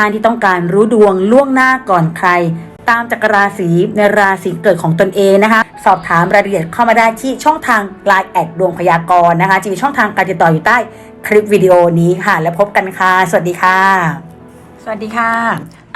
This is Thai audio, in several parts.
ท่านที่ต้องการรู้ดวงล่วงหน้าก่อนใคร ตามจากรราศีในราศีเกิดของตนเองนะคะ สอบถามรายละเอียดเข้ามาได้ที่ช่องทาง Line แอดดวงพยากรณ์นะคะจะมีช่องทางการติดต่ออยู่ใต้คลิปวิดีโอนี้ค่ะ แล้วพบกันค่ะ สวัสดีค่ะ สวัสดีค่ะ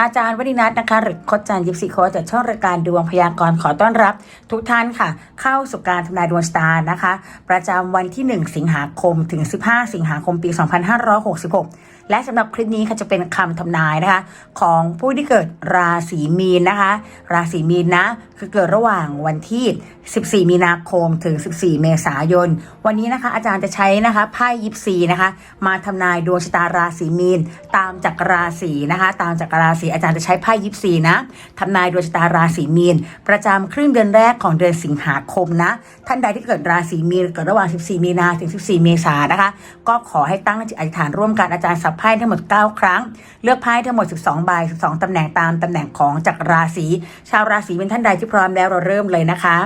อาจารย์วดินัทนะคะหรือโคจันยิปซีโคจากช่องรายการดวงพยากรณ์ขอต้อนรับ ทุกท่านค่ะ เข้าสู่การทำนายดวงชะตานะคะ ประจำวันที่ 1 สิงหาคมถึง 15 สิงหาคมปี 2566 และสำหรับคลิปนี้ค่ะจะเป็นคำทำนายนะคะ ของผู้ที่เกิดราศีมีนนะคะ ราศีมีนนะ คือเกิดระหว่างวันที่ 14 มีนาคมถึง 14 เมษายน วันนี้นะคะ อาจารย์จะใช้นะคะไพ่ยิปซีนะคะ มาทำนายดวงชะตาราศีมีน ตามจากรราศีนะคะ ตามจากรราศีอาจารย์จะใช้ไพ่ยิปซีนะทำนายดวงชะตาราศีมีน ประจำครึ่งเดือนแรกของเดือนสิงหาคมนะ ท่านใดที่เกิดราศีมีนเกิดระหว่าง 14 มีนาถึง 14 เมษายนนะคะ ก็ขอให้ตั้งจิตอธิษฐานร่วมกันอาจารย์สับไพ่ทั้งหมด 9 ครั้ง เลือกไพ่ทั้งหมด 12 ใบ 12 ตำแหน่งตามตำแหน่งของจากรราศี ชาวราศีเป็นท่านใดที่พร้อมแล้วเราเริ่มเลยนะคะ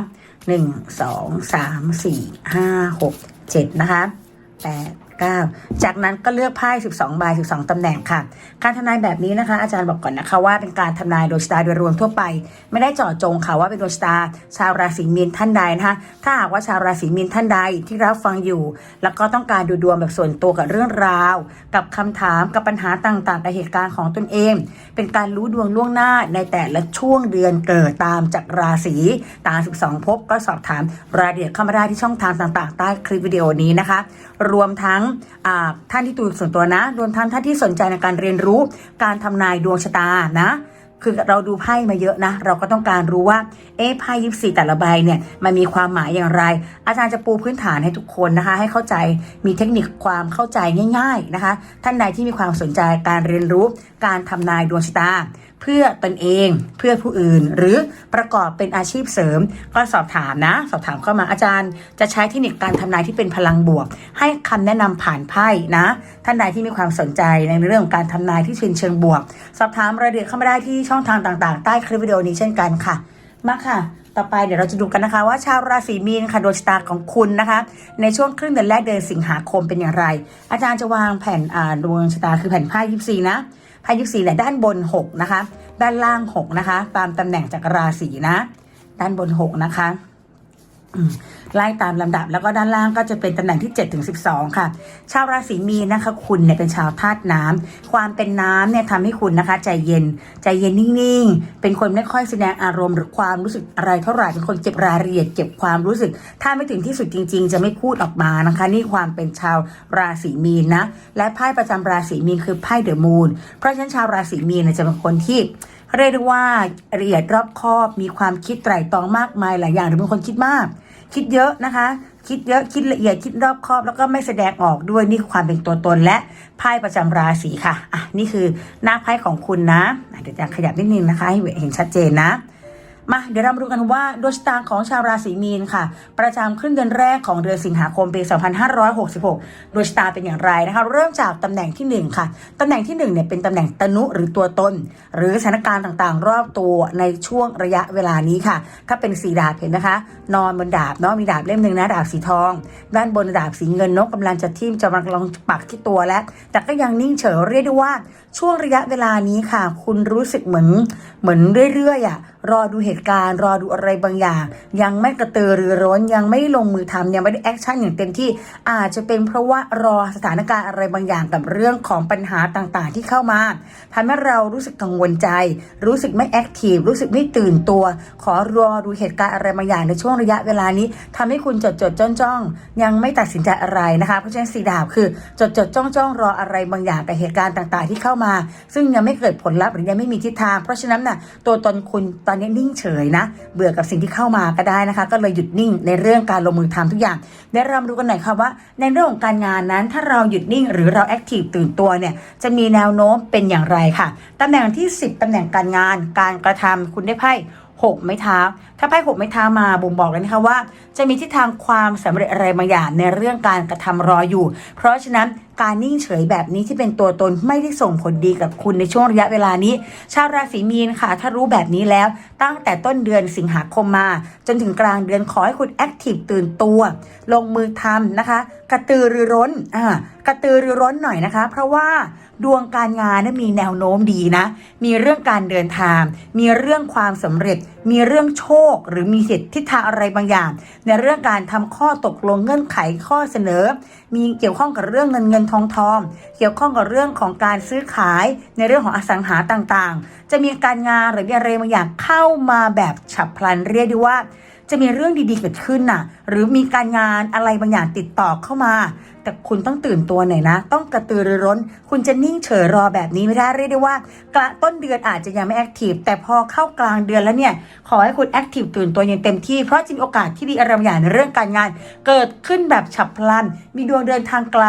1 2 3 4 5 6 7 นะคะ8 9 จากนั้นก็เลือกไพ่12ใบ12ตำแหน่งค่ะ การทำนายแบบนี้นะคะ อาจารย์บอกก่อนนะคะว่าเป็นการทำนายโดยชะตาโดยรวมทั่วไป ไม่ได้เจาะจงค่ะว่าเป็นดวงชะตาชาวราศีมีนท่านใดนะคะถ้าหากว่าชาวราศีมีนท่านใดที่รับฟังอยู่ แล้วก็ต้องการดูดวงแบบส่วนตัวกับเรื่องราว กับคำถามกับปัญหาต่างๆกับเหตุการณ์ของตนเอง เป็นการรู้ดวงล่วงหน้าในแต่ละช่วงเดือนเกิดตามจากราศีตาม12ภพก็สอบถามรายละเอียดเข้ามาได้ที่ช่องทางต่าง ๆ ใต้คลิปวิดีโอนี้นะคะ รวมทั้งท่านที่ดูส่วนตัวนะ รวมทั้งท่านที่สนใจในการเรียนรู้ การทำนายดวงชะตานะ คือเราดูไพ่มาเยอะนะ เราก็ต้องการรู้ว่า เอ๊ะไพ่ยิปซีแต่ละใบเนี่ยมันมีความหมายอย่างไร อาจารย์จะปูพื้นฐานให้ทุกคนนะคะ ให้เข้าใจมีเทคนิคความเข้าใจง่าย ๆนะคะ ท่านใดที่มีความสนใจการเรียนรู้การทำนายดวงชะตา เพื่อตนเองเพื่อผู้อื่น หรือประกอบเป็นอาชีพเสริม ก็สอบถามนะ สอบถามเข้ามาอาจารย์ จะใช้เทคนิคการทำนายที่เป็นพลังบวก ให้คำแนะนำผ่านไพ่นะ ท่านใดที่มีความสนใจในเรื่องของการทำนายที่เชิงเชิงบวก สอบถามรายละเอียดเข้ามาได้ที่ช่องทางต่างๆ ใต้คลิปวิดีโอนี้เช่นกันค่ะ มาค่ะต่อไปเดี๋ยวเราจะดูกันนะคะว่าชาวราศีมีนค่ะดวงชะตาของคุณนะคะ ในช่วงครึ่งเดือนแรกเดือนสิงหาคมเป็นอย่างไร อาจารย์จะวางแผ่นดวงชะตาคือแผ่นไพ่ยิปซีนะ ไพ่ยิปซีแหละด้านบน 6 นะคะ ด้านล่าง 6 นะคะ ตามตำแหน่งจากราศีนะ ด้านบน 6 นะคะ ไล่ตามลำดับแล้วก็ด้านล่างก็จะเป็นตำแหน่งที่7ถึง12ค่ะ ชาวราศีมีนนะคะ คุณเนี่ยเป็นชาวธาตุน้ำความเป็นน้ำเนี่ยทำให้คุณนะคะ ใจเย็น ใจเย็นนิ่งๆ เป็นคนไม่ค่อยแสดงอารมณ์หรือความรู้สึกอะไรเท่าไหร่เป็นคนเก็บรายละเอียดเก็บความรู้สึก ถ้าไม่ถึงที่สุดจริง ๆ จะไม่พูดออกมานะคะ นี่ความเป็นชาวราศีมีนนะและไพ่ประจำราศีมีนคือไพ่เดอะมูนเพราะฉะนั้นชาวราศีมีนเนี่ยจะเป็นคนที่เรียกว่าละเอียดรอบคอบมีความคิดไตร่ตรองมากมายหลายอย่างหรือเป็นคนคิดมาก คิดเยอะนะคะ คิดเยอะคิดละเอียดคิดรอบคอบ แล้วก็ไม่แสดงออกด้วยนี่ความเป็นตัวตนและไพ่ประจำราศีค่ะอะนี่คือหน้าไพ่ของคุณนะะเดี๋ยวจะขยับนิดนึงนะคะให้เห็นชัดเจนนะ มาเดี๋ยวเรามาดูกันว่าดวงชะตาของชาวราศีมีนค่ะ ประจำครึ่งเดือนแรกของเดือนสิงหาคมปี 2566 ดวงชะตาเป็นอย่างไรนะคะ เริ่มจากตำแหน่งที่ 1 ค่ะตำแหน่งที่1เนี่ยเป็นตำแหน่งตนุหรือตัวตน หรือสถานการณ์ต่างๆ รอบตัวในช่วงระยะเวลานี้ค่ะ ถ้าเป็นสีดาบเห็นนะคะ นอนบนดาบเนาะมีดาบเล่มหนึ่งนะดาบสีทอง ด้านบนดาบสีเงินนกกำลังจะทิ่มจะกำลังปักที่ตัวแล้ว แต่ก็ยังนิ่งเฉยเรียกได้ว่า ช่วงระยะเวลานี้ค่ะ คุณรู้สึกเหมือนเหมือนเรื่อยๆอะรอดูเหตุการณ์รอดูอะไรบางอย่าง ยังไม่กระตือรือร้นยังไม่ลงมือทำยังไม่ได้แอคชั่นอย่างเต็มที่อาจจะเป็นเพราะว่ารอสถานการณ์อะไรบางอย่างกับเรื่องของปัญหาต่างๆ ที่เข้ามาทำให้เรารู้สึกกังวลใจ รู้สึกไม่แอคทีฟรู้สึกไม่ตื่นตัว ขอรอดูเหตุการณ์อะไรบางอย่างในช่วงระยะเวลานี้ทำให้คุณจดจดจ้องจ้องยังไม่ตัดสินใจอะไรนะคะเพราะฉะนั้นสีดาบคือจดจดจ้องจ้องรออะไรบางอย่างกับเหตุการณ์ต่าง ๆ ที่เข้ามาซึ่งยังไม่เกิดผลลัพธ์หรือยังไม่มีทิศทาง เพราะฉะนั้นน่ะตัวตนคุณตอนนี้นิ่งเฉยนะ เบื่อกับสิ่งที่เข้ามาก็ได้นะคะ ก็เลยหยุดนิ่งในเรื่องการลงมือทำทุกอย่างเดี๋ยวเรามาดูกันหน่อยค่ะว่า ในเรื่องของการงานนั้น ถ้าเราหยุดนิ่งหรือเราแอคทีฟตื่นตัวเนี่ยจะมีแนวโน้มเป็นอย่างไรค่ะตำแหน่งที่ 10ตำแหน่งการงาน การกระทำคุณได้ไพ่ หกไม้เท้า ถ้าไพ่หกไม้เท้ามาบ่งบอกเลยนะคะว่า จะมีทิศทางความสำเร็จอะไรบางอย่างในเรื่องการกระทำรออยู่ เพราะฉะนั้นการนิ่งเฉยแบบนี้ที่เป็นตัวตนไม่ได้ส่งผลดีกับคุณในช่วงระยะเวลานี้ ชาวราศีมีนค่ะ ถ้ารู้แบบนี้แล้ว ตั้งแต่ต้นเดือนสิงหาคมมา จนถึงกลางเดือนขอให้คุณแอคทีฟตื่นตัว ลงมือทำนะคะ กระตือรือร้นอ่ากระตือรือร้นหน่อยนะคะ เพราะว่า ดวงการงานนั้นมีแนวโน้มดีนะ มีเรื่องการเดินทาง มีเรื่องความสำเร็จ มีเรื่องโชค หรือมีสิทธิทิศทางอะไรบางอย่าง ในเรื่องการทำข้อตกลงเงื่อนไขข้อเสนอ มีเกี่ยวข้องกับเรื่องเงินเงินทองทอง เกี่ยวข้องกับเรื่องของการซื้อขาย ในเรื่องของอสังหาต่างๆ จะมีการงานหรือมีอะไรบางอย่างเข้ามาแบบฉับพลันเรียกได้ว่าจะมีเรื่องดีๆเกิดขึ้นน่ะ หรือมีการงานอะไรบางอย่างติดต่อเข้ามา แต่คุณต้องตื่นตัวหน่อยนะ ต้องกระตือรือร้น คุณจะนิ่งเฉยรอแบบนี้ไม่ได้เรียกได้ว่ากระต้นเดือนอาจจะยังไม่แอคทีฟแต่พอเข้ากลางเดือนแล้วเนี่ย ขอให้คุณแอคทีฟตื่นตัวอย่างเต็มที่เพราะจะมีโอกาสที่ดีอะไรบางอย่างในเรื่องการงาน เกิดขึ้นแบบฉับพลัน มีดวงเดินทางไกล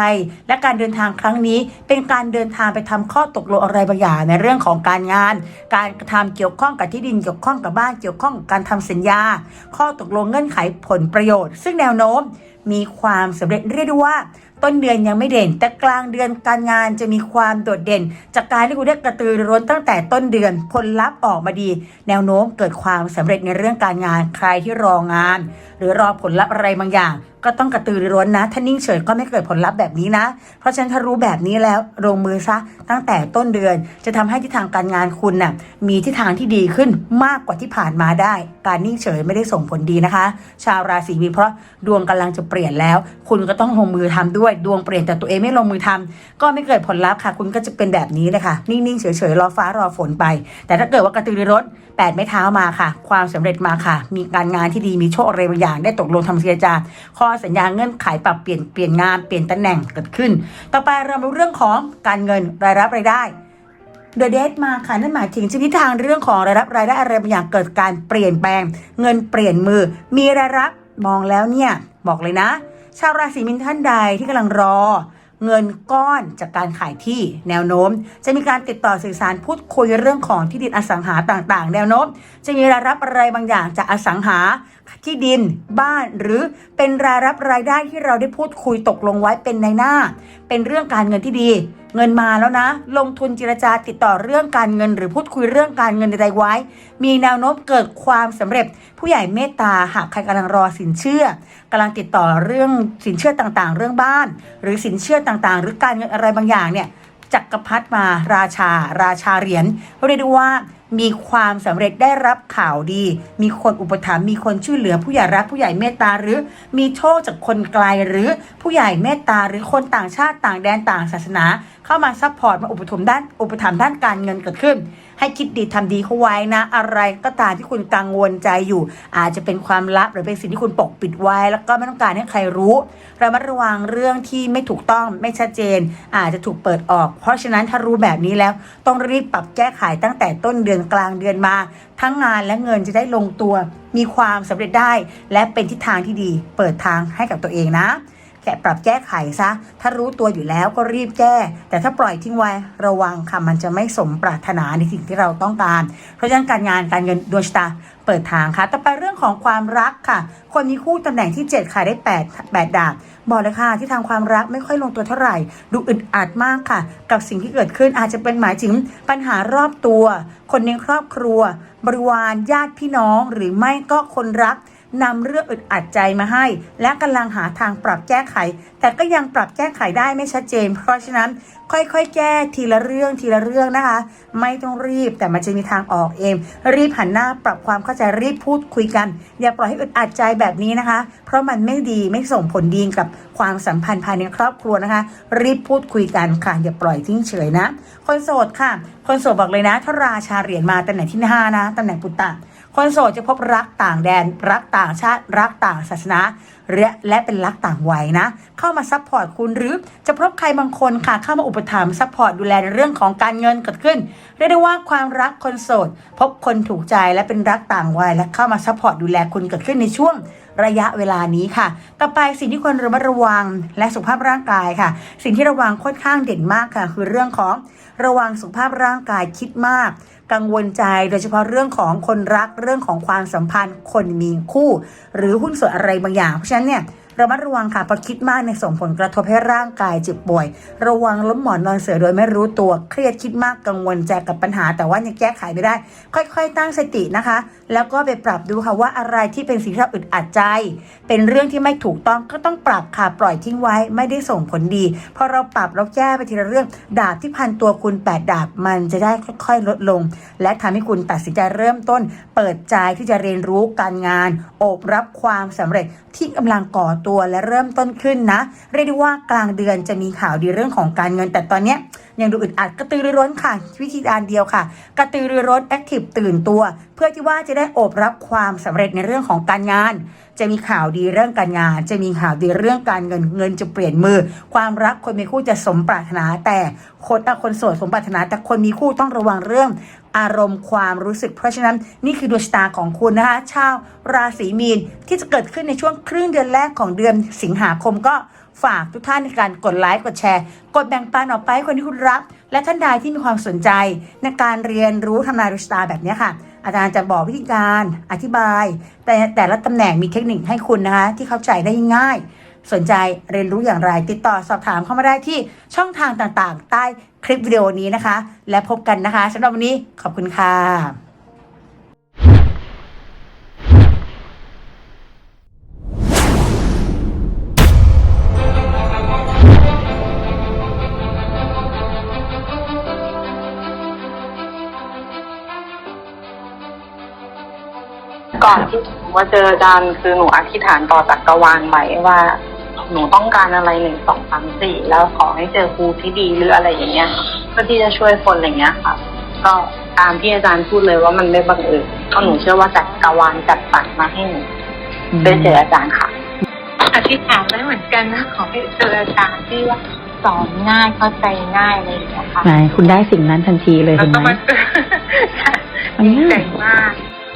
และการเดินทางครั้งนี้เป็นการเดินทางไปทำข้อตกลงอะไรบางอย่างในเรื่องของการงาน การกระทำเกี่ยวข้องกับที่ดินเกี่ยวข้องกับบ้านเกี่ยวข้องกับการทำสัญญา ข้อตกลงเงื่อนไขผลประโยชน์ ซึ่งแนวโน้มมีความสำเร็จเรียกได้ว่า ต้นเดือนยังไม่เด่น แต่กลางเดือนการงานจะมีความโดดเด่น จากการที่คุณได้กระตือรือร้นตั้งแต่ต้นเดือนผลลัพธ์ออกมาดี แนวโน้มเกิดความสำเร็จในเรื่องการงานใครที่รองาน หรือรอผลลัพธ์อะไรบางอย่างก็ต้องกระตือรือร้นนะ ถ้านิ่งเฉยก็ไม่เกิดผลลัพธ์แบบนี้นะ เพราะฉะนั้นถ้ารู้แบบนี้แล้วลงมือซะตั้งแต่ต้นเดือน จะทำให้ทิศทางการงานคุณน่ะมีทิศทางที่ดีขึ้นมากกว่าที่ผ่านมาได้ การนิ่งเฉยไม่ได้ส่งผลดีนะคะ ชาวราศีมีเพราะดวงกำลังจะเปลี่ยนแล้ว คุณก็ต้องลงมือทำด้วยดวงเปลี่ยนแต่ตัวเองไม่ลงมือทำก็ไม่เกิดผลลัพธ์ค่ะ คุณก็จะเป็นแบบนี้เลยค่ะ นิ่งๆเฉยๆรอฟ้ารอฝนไป แต่ถ้าเกิดว่ากระตือรือร้นแปดไม้เท้ามาค่ะ ความสำเร็จมาค่ะ มีการงานที่ดีมีโชคอะไรบางอย่างได้ตกลงทำสัญญาข้อสัญญาเงื่อนไขปรับเปลี่ยนเปลี่ยนงานเปลี่ยนตำแหน่งเกิดขึ้น ต่อไปเรามาเรื่องของการเงินรายรับรายได้เดอะเดทมาค่ะนั่นหมายถึงชนิดทางเรื่องของรายรับรายได้อะไรบางอย่างเกิดการเปลี่ยนแปลง เงินเปลี่ยนมือ มีรายรับมองแล้วเนี่ยบอกเลยนะ ชาวราศีมินท่านใดที่กำลังรอ เงินก้อนจากการขายที่แนวโน้ม จะมีการติดต่อสื่อสารพูดคุยเรื่องของที่ดินอสังหาต่างๆ แนวโน้ม จะมีรายรับอะไรบางอย่างจากอสังหาที่ดินบ้านหรือเป็นรายรับรายได้ที่เราได้พูดคุยตกลงไว้เป็นในหน้า เป็นเรื่องการเงินที่ดีเงินมาแล้วนะ ลงทุนเจรจาติดต่อเรื่องการเงิน หรือพูดคุยเรื่องการเงินใดๆไว้ มีแนวโน้มเกิดความสำเร็จ ผู้ใหญ่เมตตาหากใครกำลังรอสินเชื่อกำลังติดต่อเรื่องสินเชื่อต่างๆ เรื่องบ้าน หรือสินเชื่อต่างๆ หรือการเงินอะไรบางอย่างเนี่ย จักรพรรดิมาราชา ราชาเหรียญเรียกได้ว่ามีความสำเร็จได้รับข่าวดี มีคนอุปถัมภ์มีคนช่วยเหลือผู้ใหญ่รักผู้ใหญ่เมตตาหรือมีโชคจากคนไกลหรือผู้ใหญ่เมตตาหรือคนต่างชาติต่างแดนต่างศาสนา เข้ามาซัพพอร์ตมาอุปถัมภ์ด้านอุปถัมภ์ด้านการเงินเกิดขึ้น ให้คิดดีทำดีเข้าไว้นะ อะไรก็ตามที่คุณกังวลใจอยู่ อาจจะเป็นความลับหรือเป็นสิ่งที่คุณปกปิดไว้ แล้วก็ไม่ต้องการให้ใครรู้ระมัดระวังเรื่องที่ไม่ถูกต้องไม่ชัดเจน อาจจะถูกเปิดออก เพราะฉะนั้นถ้ารู้แบบนี้แล้ว ต้องรีบปรับแก้ไขตั้งแต่ต้นเดือนกลางเดือนมา ทั้งงานและเงินจะได้ลงตัว มีความสำเร็จได้ และเป็นทิศทางที่ดี เปิดทางให้กับตัวเองนะ กะปรับแก้ไขซะ ถ้ารู้ตัวอยู่แล้วก็รีบแก้ แต่ถ้าปล่อยทิ้งไว้ระวังค่ะมันจะไม่สมปรารถนาในสิ่งที่เราต้องการ เพราะฉะนั้นการงานการเงินดวงชะตาเปิดทางค่ะ ต่อไปเรื่องของความรักค่ะ คนมีคู่ตำแหน่งที่ 7 ค่ะได้ 8 8 ดาบบอกเลยค่ะที่ทางความรักไม่ค่อยลงตัวเท่าไหร่ ดูอึดอัดมากค่ะ กับสิ่งที่เกิดขึ้นอาจจะเป็นหมายถึงปัญหารอบตัว คนในครอบครัว บริวารญาติพี่น้องหรือไม่ก็คนรัก นำเรื่องอึดอัดใจมาให้ และกำลังหาทางปรับแก้ไข แต่ก็ยังปรับแก้ไขได้ไม่ชัดเจน เพราะฉะนั้นค่อยๆ แก้ทีละเรื่องทีละเรื่องนะคะ ไม่ต้องรีบแต่มันจะมีทางออกเอง รีบหันหน้าปรับความเข้าใจรีบพูดคุยกัน อย่าปล่อยให้อึดอัดใจแบบนี้นะคะ เพราะมันไม่ดีไม่ส่งผลดีกับความสัมพันธ์ภายในครอบครัวนะคะ รีบพูดคุยกันค่ะอย่าปล่อยทิ้งเฉยนะ คนโสดค่ะ คนโสดบอกเลยนะถ้าราชาเหรียญมาตำแหน่งที่ห้านะตำแหน่งปุตตะ คนโสดจะพบรักต่างแดน รักต่างชาติ รักต่างศาสนาและและเป็นรักต่างวัยนะ เข้ามาซัพพอร์ตคุณหรือจะพบใครบางคนค่ะ เข้ามาอุปถัมภ์ซัพพอร์ตดูแลในเรื่องของการเงินเกิดขึ้น เรียกได้ว่าความรักคนโสด พบคนถูกใจและเป็นรักต่างวัยและเข้ามาซัพพอร์ตดูแลคุณเกิดขึ้นในช่วง ระยะเวลานี้ค่ะ ต่อไปสิ่งที่ควรระมัดระวังและสุขภาพร่างกายค่ะ สิ่งที่ระวังค่อนข้างเด่นมากค่ะ คือเรื่องของระวังสุขภาพร่างกายคิดมาก กังวลใจโดยเฉพาะเรื่องของคนรักเรื่องของความสัมพันธ์ คนมีคู่ หรือหุ้นส่วนอะไรบางอย่างเพราะฉะนั้นเนี่ย ระมัดระวังค่ะเพราะคิดมากในส่งผลกระทบให้ร่างกายเจ็บป่วย ระวังล้มหมอนนอนเสือโดยไม่รู้ตัวเครียดคิดมากกังวลใจกับปัญหา แต่ว่ายังแก้ไขไม่ได้ ค่อยๆ ตั้งสตินะคะ แล้วก็ไปปรับดูค่ะว่าอะไรที่เป็นสิ่งที่เราอึดอัดใจ เป็นเรื่องที่ไม่ถูกต้องก็ต้องปรับค่ะปล่อยทิ้งไว้ไม่ได้ส่งผลดีพอเราปรับเราแก้ไปทีละเรื่อง ดาบที่พันตัวคุณ 8 ดาบมันจะได้ค่อยๆ ลดลง และทำให้คุณตัดสินใจเริ่มต้น เปิดใจที่จะเรียนรู้การงานโอบรับความสำเร็จที่กำลังก่อตัวและเริ่มต้นขึ้นนะ เรียกได้ว่ากลางเดือนจะมีข่าวดีเรื่องของการเงิน แต่ตอนเนี้ยยังดูอึดอัดกระตือรือร้นค่ะ วิธีการเดียวค่ะ กระตือรือร้นแอคทีฟตื่นตัว เพื่อที่ว่าจะได้โอบรับความสำเร็จในเรื่องของการงาน จะมีข่าวดีเรื่องการงาน จะมีข่าวดีเรื่องการเงินเงินจะเปลี่ยนมือ ความรักคนมีคู่จะสมปรารถนาแต่คนอะคนโสดสมปรารถนาแต่คนมีคู่ต้องระวังเรื่องอารมณ์ความรู้สึก เพราะฉะนั้นนี่คือดวงชะตาของคุณนะคะชาวราศีมีนที่จะเกิดขึ้นในช่วงครึ่งเดือนแรกของเดือนสิงหาคมก็ฝากทุกท่านในการกดไลค์กดแชร์ กดแบ่งปันออกไปให้คนที่คุณรัก และท่านใดที่มีความสนใจในการเรียนรู้ทำนายดวงชะตาแบบนี้ค่ะ อาจารย์จะบอกวิธีการอธิบาย แต่แต่ละตำแหน่งมีเทคนิคให้คุณนะคะ ที่เข้าใจได้ง่าย สนใจเรียนรู้อย่างไร ติดต่อสอบถามเข้ามาได้ที่ช่องทางต่างๆ ใต้คลิปวิดีโอนี้นะคะ และพบกันนะคะสำหรับวันนี้ขอบคุณค่ะ ก่อนที่หนูมาเจออาจารย์คือหนูอธิษฐานต่อจักรวาลไว้ว่า หนูต้องการอะไรหนึ่งสองสามสี่แล้วขอให้เจอครูที่ดีหรืออะไรอย่างเงี้ยเพื่อที่จะช่วยคนอะไรเงี้ยค่ะ ก็ตามที่อาจารย์พูดเลยว่ามันไม่บังเอิญเพราะหนูเชื่อว่าจักรวาลจัดสรรมาให้หนูได้เจออาจารย์ค่ะอธิษฐานไว้เหมือนกันนะขอให้เจออาจารย์ที่ว่าสอนง่ายเข้าใจง่ายอะไรอย่างเงี้ยค่ะ ไหนคุณได้สิ่งนั้นทันทีเลยแล้วเห็นก็ไหม มาเจอมันดีง่าย ใจมาก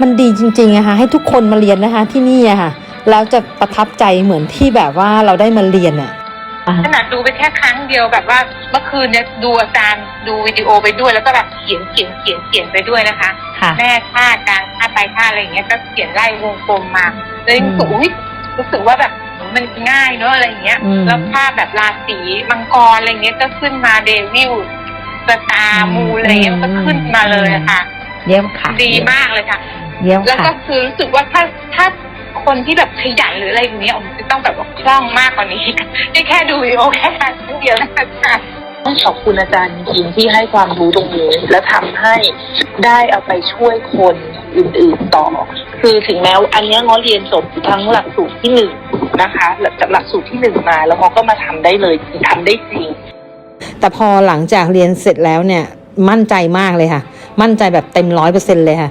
มันดีจริงๆอะค่ะให้ทุกคนมาเรียนนะคะที่นี่อะค่ะแล้วจะประทับใจเหมือนที่แบบว่าเราได้มาเรียนอะขนาดดูไปแค่ครั้งเดียวแบบว่าเมื่อคืนเนี่ยดูอาจารย์ดูวิดีโอไปด้วย แล้วก็แบบเขียนเขียนเขียนเขียนไปด้วยนะคะค่ะแม่ท่าอาจารย์ท่าไปท่าอะไรอย่างเงี้ยก็เขียนไล่วงกลมมาเลยรู้สึกอุ้ยรู้สึกว่าแบบมันง่ายเนอะอะไรอย่างเงี้ยอืมแล้วภาพแบบราศีมังกรอะไรเงี้ยก็ขึ้นมาเดวิลสตาร์มูอะไรเงี้ยมันก็ขึ้นมาเลยอะค่ะ เยี่ยมค่ะ ดีมากเลยค่ะ เยี่ยมแล้วค่ะก็คือรู้สึกว่าถ้าถ้าคนที่แบบขยันหรืออะไรอย่างเงี้ยผมจะต้องแบบว่าคล่องมากกว่านี้นี่แค่ดูวิดีโอแค่ครั้งเดียวนะคะ ต้องขอบคุณอาจารย์จริงๆที่ให้ความรู้ตรงนี้ และทำให้ได้เอาไปช่วยคนอื่นๆต่อ คือถึงแม้ว่าอันเนี้ยง้อเรียนจบทั้งหลักสูตรที่หนึ่งนะคะหลักจากหลักสูตรที่หนึ่งมา แล้วง้อก็มาทำได้เลยทำได้จริง แต่พอหลังจากเรียนเสร็จแล้วเนี่ย มั่นใจมากเลยค่ะ มั่นใจแบบเต็มร้อยเปอร์เซ็นเลยค่ะ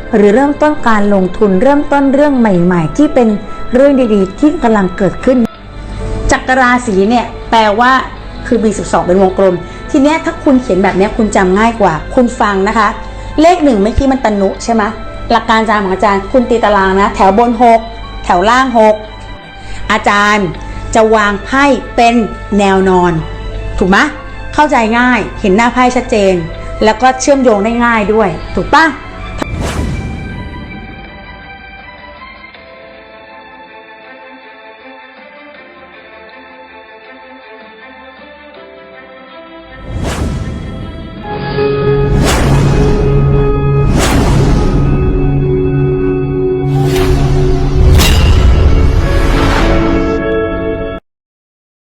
หรือเริ่มต้นการลงทุนเริ่มต้นเรื่องใหม่ ๆ ที่เป็นเรื่องดีๆ ที่กำลังเกิดขึ้น จักรราศีเนี่ยแปลว่าคือมี12 เป็นวงกลม ทีเนี้ยถ้าคุณเขียนแบบนี้คุณจำง่ายกว่า คุณฟังนะคะ เลขหนึ่งเมื่อกี้มันตนุใช่ไหมหลักการอาจารย์ของอาจารย์คุณตีตารางนะ แถวบน 6 แถวล่าง 6 อาจารย์จะวางไพ่เป็นแนวนอน ถูกไหมเข้าใจง่าย เห็นหน้าไพ่ชัดเจน แล้วก็เชื่อมโยงได้ง่ายด้วย ถูกปะ